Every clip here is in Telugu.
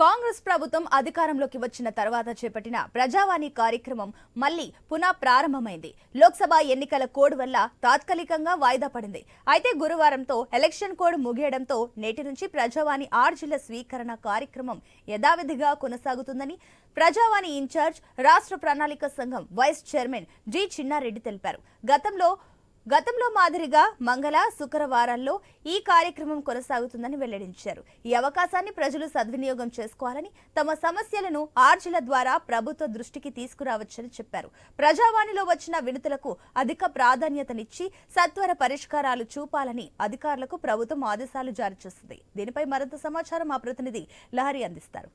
కాంగ్రెస్ ప్రభుత్వం అధికారంలోకి వచ్చిన తర్వాత చేపట్టిన ప్రజావాణి కార్యక్రమం మళ్ళీ పునః ప్రారంభమైంది. లోక్సభ ఎన్నికల కోడ్ వల్ల తాత్కాలికంగా వాయిదా పడింది. అయితే గురువారంతో ఎలక్షన్ కోడ్ ముగియడంతో నేటి నుంచి ప్రజావాణి ఆర్జీల స్వీకరణ కార్యక్రమం యథావిధిగా కొనసాగుతుందని ప్రజావాణి ఇన్ఛార్జ్ రాష్ట్ర ప్రణాళిక సంఘం వైస్ చైర్మన్ జి చిన్నారెడ్డి తెలిపారు. గతంలో గతంలో మాదిరిగా మంగళ శుక్రవారాల్లో ఈ కార్యక్రమం కొనసాగుతుందని వెల్లడించారు. ఈ అవకాశాన్ని ప్రజలు సద్వినియోగం చేసుకోవాలని తమ సమస్యలను ఆర్జీల ద్వారా ప్రభుత్వ దృష్టికి తీసుకురావచ్చని చెప్పారు. ప్రజావాణిలో వచ్చిన వినతులకు అధిక ప్రాధాన్యతనిచ్చి సత్వర పరిష్కారాలు చూపాలని అధికారులకు ప్రభుత్వం ఆదేశాలు జారీ చేస్తుంది. దీనిపై మరింత సమాచారం మా ప్రతినిధి లహరి అందిస్తారు.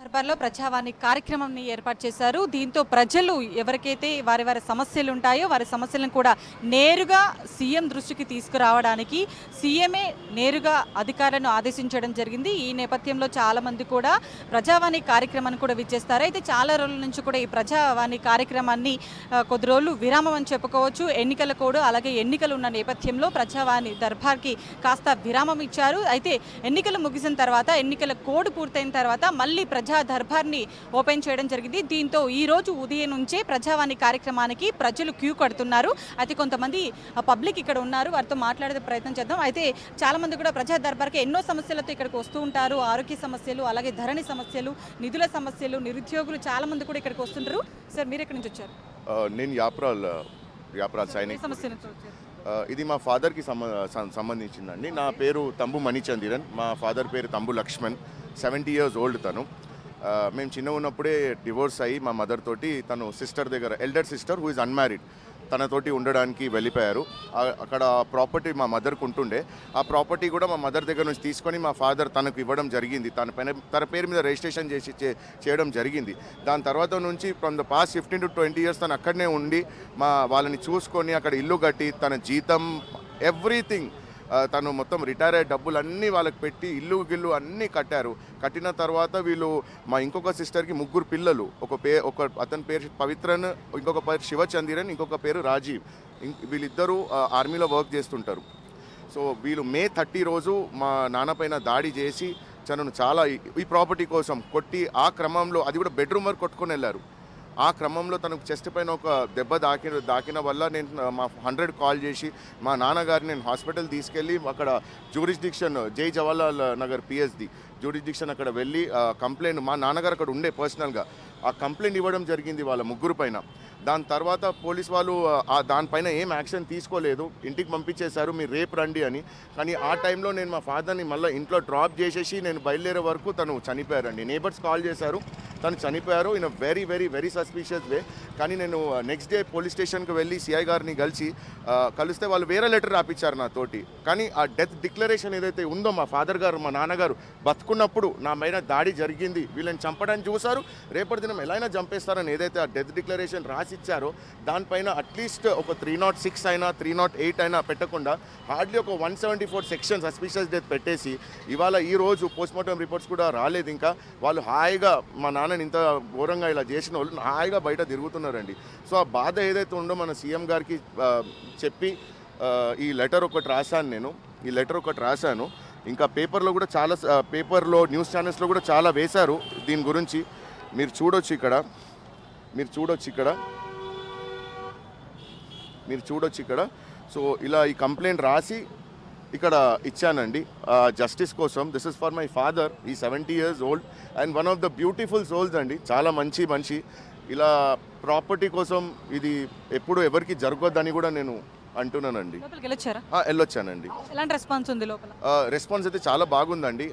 దర్బార్లో ప్రజావాణి కార్యక్రమంని ఏర్పాటు చేశారు. దీంతో ప్రజలు ఎవరికైతే వారి వారి సమస్యలు ఉంటాయో వారి సమస్యలను కూడా నేరుగా సీఎం దృష్టికి తీసుకురావడానికి సీఎంఏ నేరుగా అధికారులను ఆదేశించడం జరిగింది. ఈ నేపథ్యంలో చాలా మంది కూడా ప్రజావాణి కార్యక్రమాన్ని కూడా విచ్చేస్తారు. అయితే చాలా రోజుల నుంచి కూడా ఈ ప్రజావాణి కార్యక్రమాన్ని కొద్ది రోజులు విరామం అని చెప్పుకోవచ్చు. ఎన్నికల కోడ్ అలాగే ఎన్నికలు ఉన్న నేపథ్యంలో ప్రజావాణి దర్బార్కి కాస్త విరామం ఇచ్చారు. అయితే ఎన్నికలు ముగిసిన తర్వాత ఎన్నికల కోడ్ పూర్తయిన తర్వాత మళ్ళీ ప్రజా దర్బార్ని ఓపెన్ చేయడం జరిగింది. దీంతో ఈ రోజు ఉదయం నుంచే ప్రజావాణి కార్యక్రమానికి ప్రజలు క్యూ కడుతున్నారు. అయితే కొంతమంది పబ్లిక్ ఇక్కడ ఉన్నారు. వారితో మాట్లాడే ప్రయత్నం చేద్దాం. అయితే చాలా మంది కూడా ప్రజా దర్బార్కి ఎన్నో సమస్యలతో ఇక్కడికి వస్తూ ఉంటారు. ఆరోగ్య సమస్యలు అలాగే ధరణి సమస్యలు నిధుల సమస్యలు నిరుద్యోగులు చాలా మంది కూడా ఇక్కడికి వస్తుంటారు. సార్ మీరు ఎక్కడి నుంచి వచ్చారు? నేను యాప్రాల్ యాప్రాల్ సైనిక్ ఇది మా ఫాదర్కి సంబంధించిందండి. నా పేరు తంబు మణిచందిరన్. మా ఫాదర్ పేరు Thambu Lakshman. Seventy years old తను. మేము చిన్న ఉన్నప్పుడే డివోర్స్ అయ్యి మా మదర్ తోటి తను సిస్టర్ దగ్గర elder sister who is unmarried తనతోటి ఉండడానికి వెళ్ళిపోయారు. అక్కడ ప్రాపర్టీ మా మదర్కి ఉంటుండే. ఆ ప్రాపర్టీ కూడా మా మదర్ దగ్గర నుంచి తీసుకొని మా ఫాదర్ తనకు ఇవ్వడం జరిగింది. తన పైన తన పేరు మీద రిజిస్ట్రేషన్ చేసి చేయడం జరిగింది. దాని తర్వాత నుంచి from the past fifteen to twenty years తను అక్కడనే ఉండి మా వాళ్ళని చూసుకొని అక్కడ ఇల్లు కట్టి తన జీతం ఎవ్రీథింగ్ తను మొత్తం రిటైర్ అయ్యే డబ్బులు అన్నీ వాళ్ళకి పెట్టి ఇల్లు గిల్లు అన్నీ కట్టారు. కట్టిన తర్వాత వీళ్ళు మా ఇంకొక సిస్టర్కి ముగ్గురు పిల్లలు. ఒక పే ఒక అతని పేరు పవిత్రన్ ఇంకొక పేరు శివచందిరన్ ఇంకొక పేరు రాజీవ్. వీళ్ళిద్దరూ ఆర్మీలో వర్క్ చేస్తుంటారు. సో వీళ్ళు మే థర్టీ రోజు మా నాన్న పైన దాడి చేసి తనను చాలా ఈ- ఈ ప్రాపర్టీ కోసం కొట్టి ఆ క్రమంలో అది కూడా బెడ్రూమ్ వరకు కొట్టుకొని వెళ్ళారు. ఆ క్రమంలో తనకు చెస్ట్ పైన ఒక దెబ్బ దాకిన దాకిన వల్ల నేను మా హండ్రెడ్ కాల్ చేసి మా నాన్నగారిని నేను హాస్పిటల్ తీసుకెళ్ళి అక్కడ జ్యూరిస్డిక్షన్ జై జవహర్లాల్ నగర్ పిఎస్డి జ్యూరిస్డిక్షన్ అక్కడ వెళ్ళి కంప్లైంట్ మా నాన్నగారు అక్కడ ఉండే పర్సనల్గా ఆ కంప్లైంట్ ఇవ్వడం జరిగింది వాళ్ళ ముగ్గురు పైన. దాని తర్వాత పోలీస్ వాళ్ళు ఆ దానిపైన ఏం యాక్షన్ తీసుకోలేదు. ఇంటికి పంపించేశారు మీరు రేపు రండి అని. కానీ ఆ టైంలో నేను మా ఫాదర్ని మళ్ళీ ఇంట్లో డ్రాప్ చేసేసి నేను బయలుదేరే వరకు తను చనిపోయారండి. నేబర్స్ కాల్ చేశారు. తను చనిపోయారు in very very very suspicious way కానీ నేను నెక్స్ట్ డే పోలీస్ స్టేషన్కి వెళ్ళి సిఐ గారిని కలిసి కలిస్తే వాళ్ళు వేరే లెటర్ రాపించారు నాతోటి కానీ ఆ డెత్ డిక్లరేషన్ ఏదైతే ఉందో మా ఫాదర్ గారు మా నాన్నగారు బతుకున్నప్పుడు నా మీద దాడి జరిగింది. వీళ్ళని చంపడానికి చూశారు. రేపటి దినం ఎలా అయినా చంపేస్తారని ఏదైతే ఆ డెత్ డిక్లరేషన్ రాసిచ్చారో దానిపైన అట్లీస్ట్ ఒక త్రీ నాట్ సిక్స్ అయినా త్రీ నాట్ ఎయిట్ అయినా పెట్టకుండా హార్డ్లీ ఒక one seventy four section suspicious death పెట్టేసి ఇవాళ ఈ రోజు పోస్ట్మార్టం రిపోర్ట్స్ కూడా రాలేదు. ఇంకా వాళ్ళు హాయిగా మా నాన్నని ఇంత ఘోరంగా ఇలా చేసిన వాళ్ళు హాయిగా బయట తిరుగుతున్నారండి సో ఆ బాధ ఏదైతే ఉందో మన సీఎం గారికి చెప్పి ఈ లెటర్ ఒకటి రాశాను నేను. ఈ లెటర్ ఒకటి రాశాను. ఇంకా పేపర్లో కూడా చాలా పేపర్లో న్యూస్ ఛానల్స్లో కూడా చాలా వేశారు దీని గురించి. మీరు చూడొచ్చు ఇక్కడ. మీరు చూడొచ్చు ఇక్కడ. మీరు చూడొచ్చు ఇక్కడ. సో ఇలా ఈ కంప్లైంట్ రాసి ఇక్కడ ఇచ్చానండి. జస్టిస్ కోసం. This is for my father ఈ seventy years old and one of the beautiful souls అండి. చాలా మంచి మనిషి. ఇలా ప్రాపర్టీ కోసం ఇది ఎప్పుడు ఎవరికి జరగొద్దని కూడా నేను అంటున్నానండి. వెళ్ళొచ్చారా? వెళ్ళొచ్చానండి. ఎలాంటి రెస్పాన్స్ ఉంది లోపల? రెస్పాన్స్ అయితే చాలా బాగుందండి.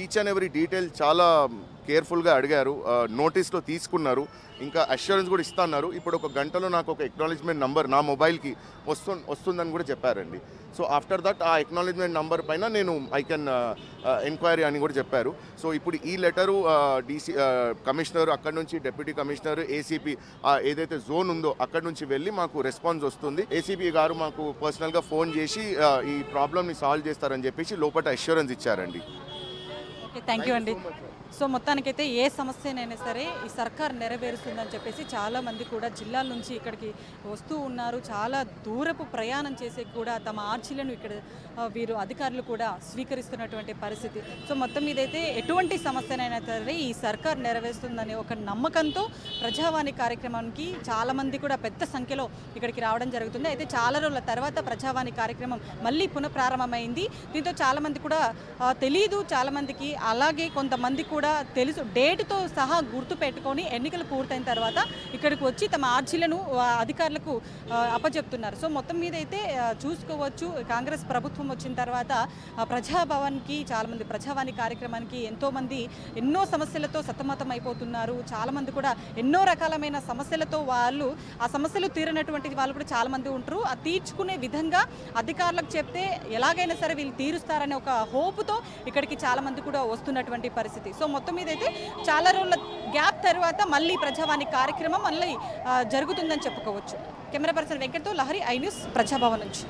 ఈచ్ అండ్ ఎవ్రీ డీటెయిల్ చాలా కేర్ఫుల్గా అడిగారు. నోటీస్లో తీసుకున్నారు. ఇంకా అష్యూరెన్స్ కూడా ఇస్తున్నారు. ఇప్పుడు ఒక గంటలో నాకు ఒక ఎక్నాలజ్మెంట్ నంబర్ నా మొబైల్కి వస్తు వస్తుందని కూడా చెప్పారండి. సో ఆఫ్టర్ దట్ ఆ ఎక్నాలజ్మెంట్ నంబర్ పైన నేను ఐ కెన్ ఎంక్వైరీ అని కూడా చెప్పారు. సో ఇప్పుడు ఈ లెటరు డీసీ కమిషనర్ అక్కడ నుంచి డెప్యూటీ కమిషనర్ ఏసీపీ ఏదైతే జోన్ ఉందో అక్కడ నుంచి వెళ్ళి మాకు రెస్పాన్స్ వస్తుంది. ఏసీపీ గారు మాకు పర్సనల్గా ఫోన్ చేసి ఈ ప్రాబ్లమ్ని సాల్వ్ చేస్తారని చెప్పేసి లోపల అష్యూరెన్స్ ఇచ్చారండి. థ్యాంక్ యూ అండి. సో మొత్తానికైతే ఏ సమస్యనైనా సరే ఈ సర్కార్ నెరవేరుస్తుందని చెప్పేసి చాలా మంది కూడా జిల్లాల నుంచి ఇక్కడికి వస్తూ ఉన్నారు. చాలా దూరపు ప్రయాణం చేసే కూడా తమ ఆర్జీలను ఇక్కడ వీరు అధికారులు కూడా స్వీకరిస్తున్నటువంటి పరిస్థితి. సో మొత్తం మీదైతే ఎటువంటి సమస్యనైనా సరే ఈ సర్కార్ నెరవేరుస్తుందనే ఒక నమ్మకంతో ప్రజావాణి కార్యక్రమానికి చాలా మంది కూడా పెద్ద సంఖ్యలో ఇక్కడికి రావడం జరుగుతుంది. అయితే చాలా రోజుల తర్వాత ప్రజావాణి కార్యక్రమం మళ్ళీ పునఃప్రారంభమైంది. దీంతో చాలామంది కూడా తెలియదు చాలామందికి అలాగే కొంతమంది కూడా కూడా తెలుసు. డేట్తో సహా గుర్తు పెట్టుకొని ఎన్నికలు పూర్తయిన తర్వాత ఇక్కడికి వచ్చి తమ ఆర్జీలను అధికారులకు అప్పచెప్తున్నారు సో మొత్తం మీద అయితే చూసుకోవచ్చు. కాంగ్రెస్ ప్రభుత్వం వచ్చిన తర్వాత ప్రజాభవన్కి చాలామంది ప్రజావాణి కార్యక్రమానికి ఎంతోమంది ఎన్నో సమస్యలతో సతమతం అయిపోతున్నారు చాలామంది కూడా ఎన్నో రకాలమైన సమస్యలతో వాళ్ళు ఆ సమస్యలు తీరనటువంటి వాళ్ళు కూడా చాలామంది ఉంటారు. ఆ తీర్చుకునే విధంగా అధికారులకు చెప్తే ఎలాగైనా సరే వీళ్ళు తీరుస్తారనే ఒక హోపుతో ఇక్కడికి చాలామంది కూడా వస్తున్నటువంటి పరిస్థితి. సో మొత్తం మీద అయితే చాలా రోజుల గ్యాప్ తర్వాత మళ్ళీ ప్రజావాణి కార్యక్రమం మళ్ళీ జరుగుతుందని చెప్పుకోవచ్చు. కెమెరా పర్సన్ వెంకట్తో లహరి ఐ న్యూస్ ప్రజాభవన్ నుంచి.